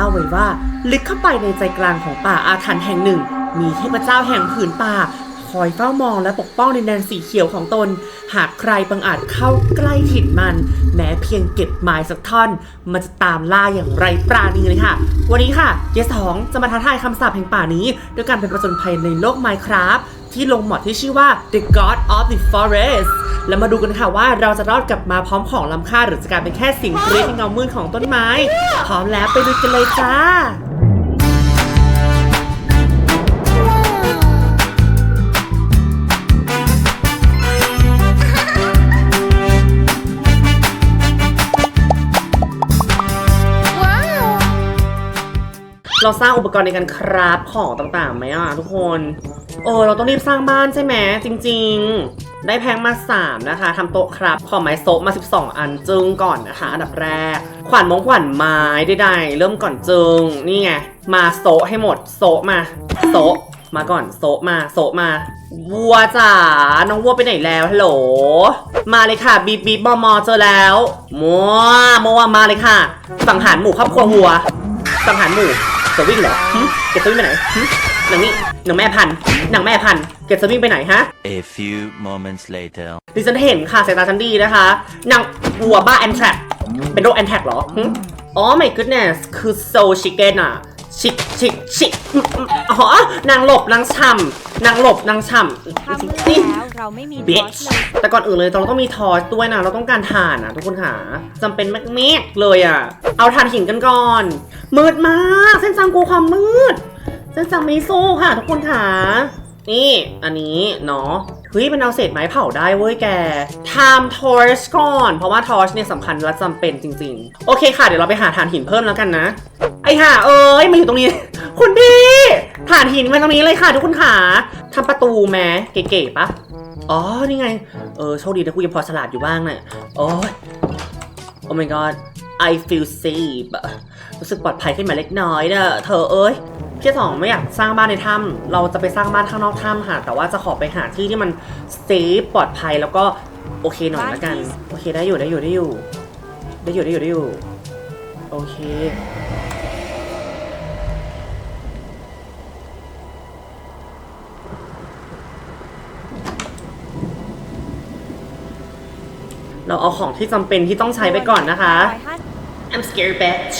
ล่าไว้ว่า ลึกเข้าไปในใจกลางของป่าอาถรรพ์แห่งหนึ่ง มีเทพเจ้าแห่งผืนป่า คอยเฝ้ามองและปกป้องดินแดนสีเขียวของตน หากใครบังอาจเข้าใกล้ถิ่นมัน แม้เพียงเก็บไม้สักท่อน มันจะตามล่าอย่างไรปราณีเลยค่ะ วันนี้ค่ะเจสองจะมาท้าทายคำสาปแห่งป่านี้ด้วยการเป็นประจนภัยในโลก Minecraft ที่ลงหมอดที่ชื่อว่า The God of the Forest แล้วมาดูกันค่ะว่าเราจะรอดกลับมาพร้อมของล้ำค่าหรือจะกลายเป็นแค่สิ่งกรีดในเงามืดของต้นไม้ พร้อมแล้วไปดูกันเลยจ้าเราสร้างอุปกรณ์ในการคราฟของต่างๆไหมอะทุกคนเออเราต้องรีบสร้างบ้านใช่ไหมจริง ๆ ได้แพงมา 3 นะคะทำโต๊ะครับ ขอไม้โซะมา 12 อันจึงก่อนนะคะ อันดับแรก ขวานมงขวานไม้ใดๆเริ่มก่อนจึง นี่ไง มาโซะให้หมด โซะมา โซะมาก่อนโซะมาโซะมาวัวจ๋าน้องวัวไปไหนแล้วฮัลโหลมาเลยค่ะบีบบีบอมอเจอแล้วมัวมัวมาเลยค่ะ สังหารหมู่ครอบครัววัว สังหารหมู่จะวิ่งเหรอจะวิ่งไปไหนหึหนังนี่ หนังแม่พันธุ์หนังแม่พันธุ์แกจะวิ่งไปไหนฮะ A few moments later. ดิฉันเห็นค่ะสายตาฉันดีนะคะนางวัวบ้าแอนแทรกเป็นโรคแอนแทรกเหรอหึอ๋อ my goodness คือโซชิเกนอะชิชิชิอืมอืมอ๋อนางหลบนางช่ำนางหลบนางช่ำถ้ามืดนี่แล้วเราไม่มีบิบอชสเลยแต่ก่อนอื่นเลยเราต้องมีทอร์ชด้วยนะ เราต้องการถ่านอะทุกคนค่ะจำเป็นมากๆเลยอะเอาถ่านหินกันก่อน มืดมาก เส้นทางกลัวความมืด เส้นทางม่สู้ค่ะทุกคนค่ะ นี่ อันนี้เนาะเฮ้ยมันเอาเศษไม้เผาได้เว้ยแก time torch ก่อน เพราะว่า torch เนี่ยสำคัญและจำเป็นจริง ๆ โอเคค่ะ เดี๋ยวเราไปหาถ่านหินเพิ่มแล้วกันนะ ไอ้ห่าเอ้ยมาอยู่ตรงนี้ คุณดีถ่านหินมาตรงนี้เลยค่ะ ทุกคนค่ะทำประตูแม้เก๋ๆปะอ๋อ นี่ไง เออ โชคดีนะกูยังพอฉลาดอยู่บ้างน่ะโอ้ย Oh my god I feel safe รู้สึกปลอดภัยขึ้นมาเล็กน้อยเด้อเธอเอ้ย ที่สองไม่อยากสร้างบ้านในถ้ำเราจะไปสร้างบ้านข้างนอกถ้ำค่ะ แต่ว่าจะขอไปหาที่ที่มันเซฟปลอดภัยแล้วก็โอเคหน่อยละกัน โอเคได้อยู่ได้อยู่ได้อยู่ ได้อยู่ได้อยู่ได้อยู่ โอเค เราเอาของที่จำเป็นที่ต้องใช้ไปก่อนนะคะ I'm scared bitch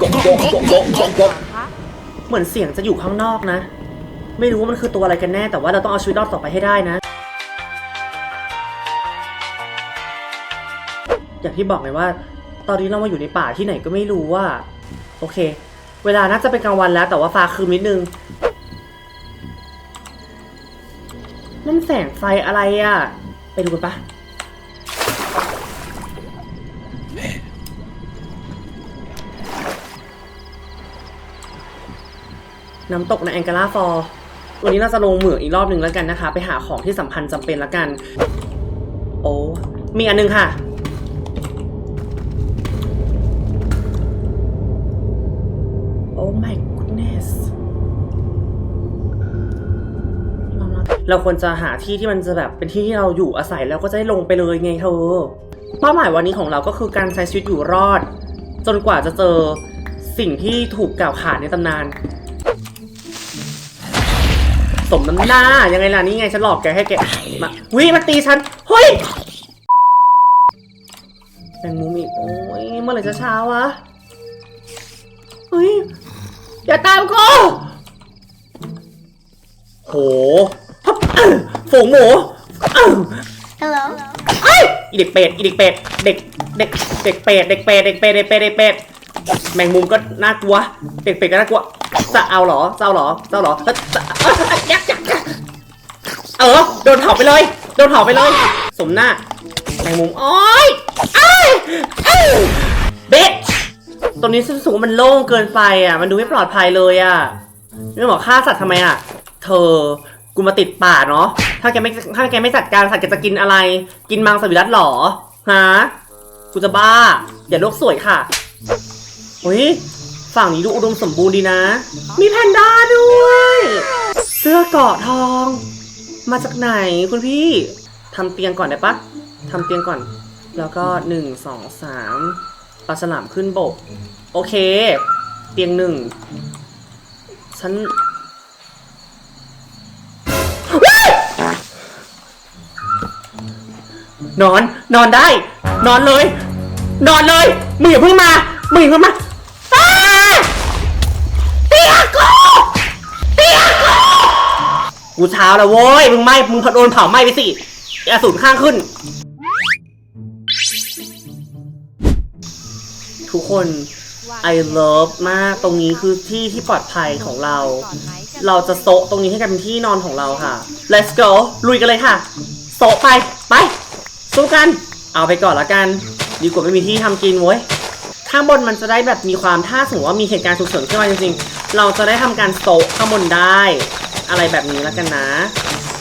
กกกกกก เหมือนเสียงจะอยู่ข้างนอกนะ ไม่รู้ว่ามันคือตัวอะไรกันแน่ แต่ว่าเราต้องเอาชีวิตรอดต่อไปให้ได้นะ อย่างที่บอกไงว่า ตอนนี้เรามาอยู่ในป่าที่ไหนก็ไม่รู้ว่า โอเค เวลาน่าจะเป็นกลางวันแล้ว แต่ว่าฟ้าคืมนิดนึงนั่นแสงไฟอะไรอะ่ะ ไปดูกันปะ น้ำตกในแองกาลาฟอร์วันนี้เราจะลงเหมืองอีกรอบหนึ่งแล้วกันนะคะ ไปหาของที่สำคัญจำเป็นแล้วกัน โอ้มีอันหนึงค่ะ โอ้ my goodness เรามาเราควรจะหาที่ที่มันจะแบบเป็นที่ที่เราอยู่อาศัยแล้วก็จะได้ลงไปเลยไงเธอ เป้าหมายวันนี้ของเราก็คือการใช้ชีวิตอยู่รอด จนกว่าจะเจอสิ่งที่ถูกกล่าวขานในตำนาน สมน้ำหน้ายังไงล่ะนี่ไงฉันหลอกแกให้แกมาวิมันตีฉันเฮ้ยแมงมุมอีกโอ้ยเมื่อไหร่จะเช้าวะเฮ้ยอย่าตามกูโหฮับอื้อฝูงหมูอื้อ Hello เอ้ยอีเด็กเป็ดอีเด็กเป็ดเด็กเด็กเด็กเป็ดเด็กเป็ดเด็กเป็ดเด็กเป็ดเด็กเป็ดแมงมุมก็น่ากลัว เด็กเป็ดก็น่ากลัวจะเอาเหรอจะเอาเหรอจะเอาเหรอจะจะเอ้ ยักยักยักเออ โดนเผาไปเลย โดนเผาไปเลย สมหน้าแมงมุม โอ้ยอ้ยเอ้ยเบ็ดตรงนี้รู้สึกว่ามันโล่งเกินไปอะ มันดูไม่ปลอดภัยเลยอะไม่บอกฆ่าสัตว์ทำไมอะ เธอ กูมาติดป่าเนาะ ถ้าแกไม่ ถ้าแกไม่จัดการสัตว์แกจะกินอะไร กินมังสวิรัตหรอ ฮะ กูจะบ้า อย่าโลกสวยค่ะเฮ้ย ฝั่งนี้ดูอุดมสมบูรณ์ดีนะ มีแพนด้าด้วย เสื้อเกาะทอง มาจากไหนคุณพี่ทำเตียงก่อนได้ปะทำเตียงก่อน แล้วก็หนึ่งสองสามปลาฉลามขึ้นบก โอเค เตียงหนึ่งฉันนอน นอนได้ นอนเลย นอนเลย มึงอย่าเพิ่งมา มึงอย่าเพิ่งมา กูเช้าแล้วโว้ย มึงไหม่มึงโดนเผาไหม้ไปสิอสูรข้างขึ้น ทุกคน I love มาก ตรงนี้คือที่ที่ปลอดภัยของเรา เราจะโซะตรงนี้ให้กลายเป็นที่นอนของเราค่ะ let's go ลุยกันเลยค่ะ โซะไป ไป สู้กัน เอาไปก่อนละกัน ดีกว่าไม่มีที่ทำกินเว้ย ข้างบนมันจะได้แบบมีความถ้าสมมติว่ามีเหตุการณ์ฉุกเฉินขึ้นมาจริงๆ เราจะได้ทำการโซะข้างบนได้ อะไรแบบนี้แล้วกันนะ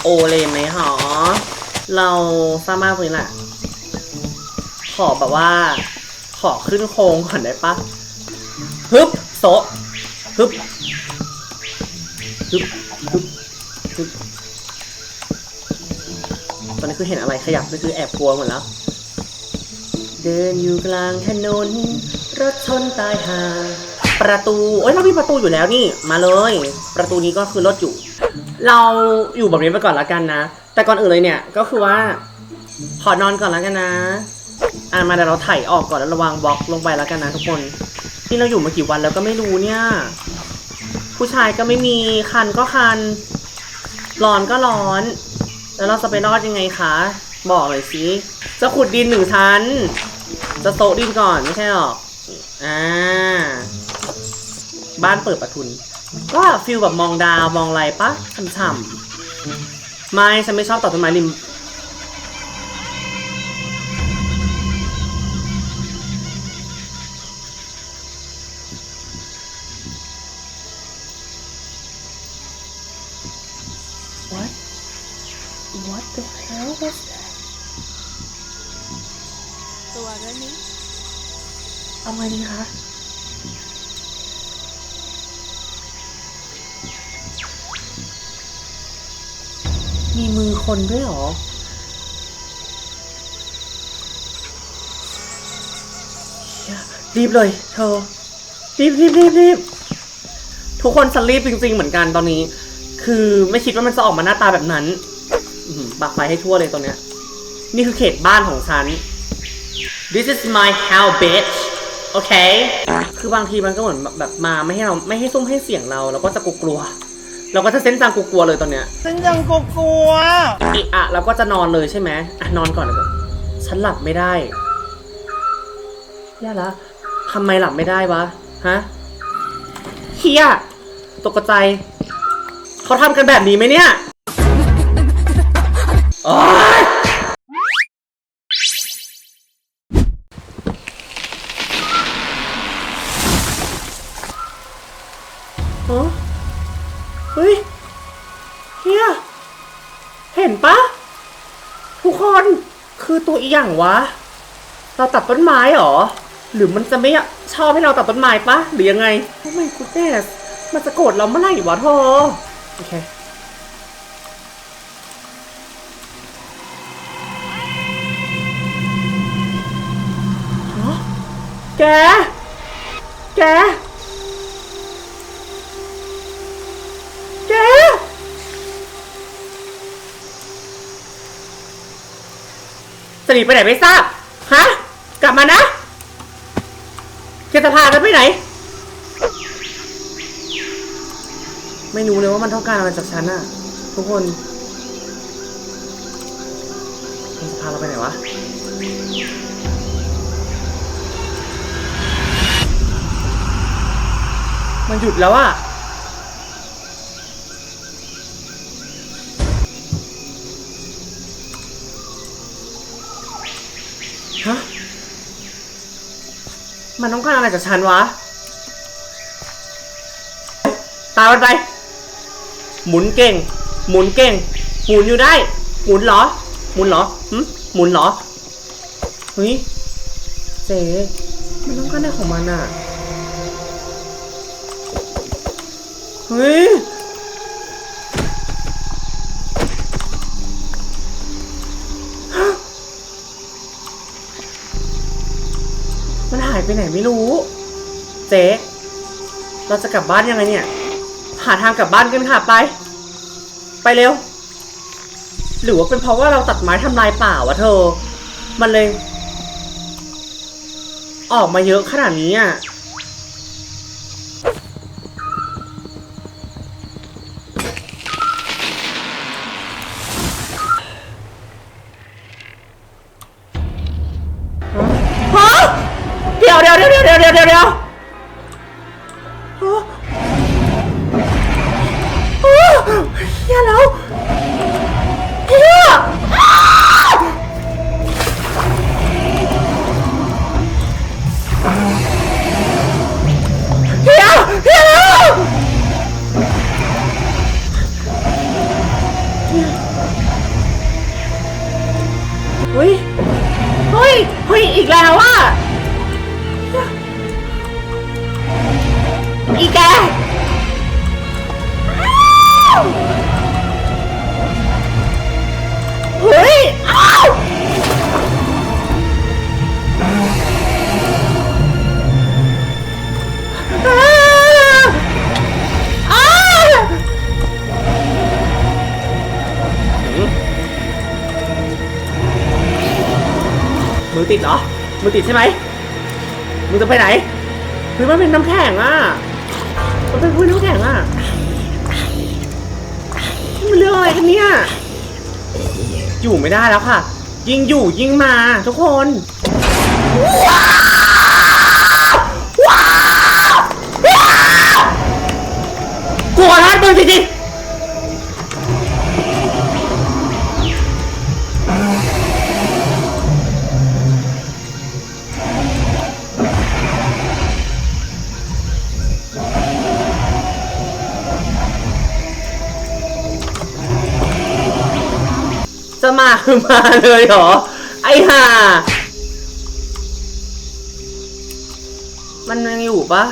โอเลไหมหอเราสามารถเลยแหละ ขอแบบว่า ขอขึ้นโครงก่อนได้ปะฮึบโซะฮึบฮึบฮึบฮึบตอนนี้คือเห็นอะไรขยับนี่คือแอบกลัวหมดแล้ว เดินอยู่กลางถนนรถชนตายหาประตู โอ้ยเรามีประตูอยู่แล้วนี่ มาเลย ประตูนี้ก็คือรถอยู่ เราอยู่แบบนี้ไปก่อนละกันนะ แต่ก่อนอื่นเลยเนี่ยก็คือว่า ขอนอนก่อนแล้วกันนะ อ่ามาเดี๋ยวเราไถ่ายออกก่อนแล้วระวังบล็อกลงไปแล้วกันนะทุกคนที่เราอยู่มากี่วันแล้วก็ไม่รู้เนี่ย ผู้ชายก็ไม่มีคันก็คัน ร้อนก็ร้อน แล้วเราจะไปรอดยังไงคะ บอกหน่อยสิจะขุดดินหนึ่งชั้น จะโตดินก่อนไม่ใช่หรอกอ่าบ้านเปิดประทุน ก็ฟิลแบบมองดาวมองอะไรปะช่ำๆไม่ฉันไม่ชอบตัดต้นไม้ริม What? What the hell was that? ตัวด้วยนี้เอาไงดีคะ มีมือคนด้วยหรอ รีบเลย เธอ รีบรีบรีบรีบทุกคนฉันรีบจริง ๆ เหมือนกันตอนนี้ คือไม่คิดว่ามันจะออกมาหน้าตาแบบนั้นอื้อหือปักไฟให้ทั่วเลยตรงเนี้ย นี่คือเขตบ้านของฉัน This is my house bitch โอเค คือบางทีมันก็เหมือนแบบมาไม่ให้เราไม่ให้ซุ่มให้เสียงเราเราก็จะกลัว เราก็จะเซนส์จังกลัวๆเลยตอนเนี้ยฉันยังกลัวอีอะเราก็จะนอนเลยใช่ไหมอะนอนก่อนเลยฉันหลับไม่ได้ย่าละทำไมหลับไม่ได้วะฮะเฮียตกใจเขาทำกันแบบนี้ไหมเนี่ยโอ๊ย อตัวอีหยังวะ เราตัดต้นไม้หรอ หรือมันจะไม่ชอบให้เราตัดต้นไม้ปะหรือยังไงโอ้ my goodness มันจะโกรธเราเมื่อไหร่วะเธอโอเคแก แก จะหนีไปไหนไม่ทราบ ฮะ กลับมานะแกจะพากันไปไหน ไม่รู้เลยว่ามันต้องการอะไรจากฉันอะทุกคนมันจะพาเราไปไหนวะ มันหยุดแล้วอะ ฮะ มันต้องการอะไรจากฉันวะ ตามมันไป หมุนเก่ง หมุนเก่ง หมุนอยู่ได้ หมุนเหรอ หมุนเหรอหึหมุนเหรอเฮ้ยเจ๊มันต้องการอะไรของมันอะ เฮ้ย ไปไหนไม่รู้ เจ๊เราจะกลับบ้านยังไงเนี่ย หาทางกลับบ้านกันค่ะไป ไปเร็ว หรือว่าเป็นเพราะว่าเราตัดไม้ทำลายป่าวะเธอ มันเลย ออกมาเยอะขนาดนี้อะ อีแกเฮ้ยอ้าวอ้าวอ้าวมือติดเหรอ มือติดใช่ไหม มึงจะไปไหนเฮ้ยมันเป็นน้ำแข็งอะ เป็นผู้น้ำแข็งอะมันเรื่องอะไรกันเนี่ย อยู่ไม่ได้แล้วค่ะ ยิงอยู่ยิงมาทุกคนว้าวว้าวว้าวกลัวนะมึงจริงๆ คือมาเลยเหรอ ไอ้ห่า มันยังอยู่ปะ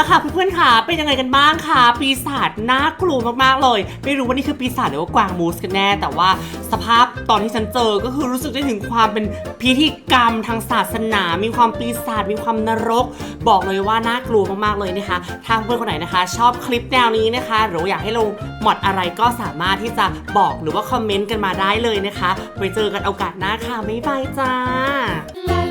เอาละค่ะเพื่อนๆค่ะเป็นยังไงกันบ้างคะปีศาจน่ากลัวมากๆเลย ไม่รู้ว่านี่คือปีศาจหรือว่ากวางมูสกันแน่ แต่ว่าสภาพตอนที่ฉันเจอก็คือรู้สึกได้ถึงความเป็นพิธีกรรมทางศาสนา มีความปีศาจมีความนรก บอกเลยว่าน่ากลัวมากๆเลยนะคะทาเพื่อนคนไหนนะคะ ชอบคลิปแนวนี้นะคะ หรืออยากให้ลงหมดอะไรก็สามารถที่จะบอกหรือว่าคอมเมนต์กันมาได้เลยนะคะไว้เจอกันโอกาสหน้าค่ะบ๊ายบายจ้า la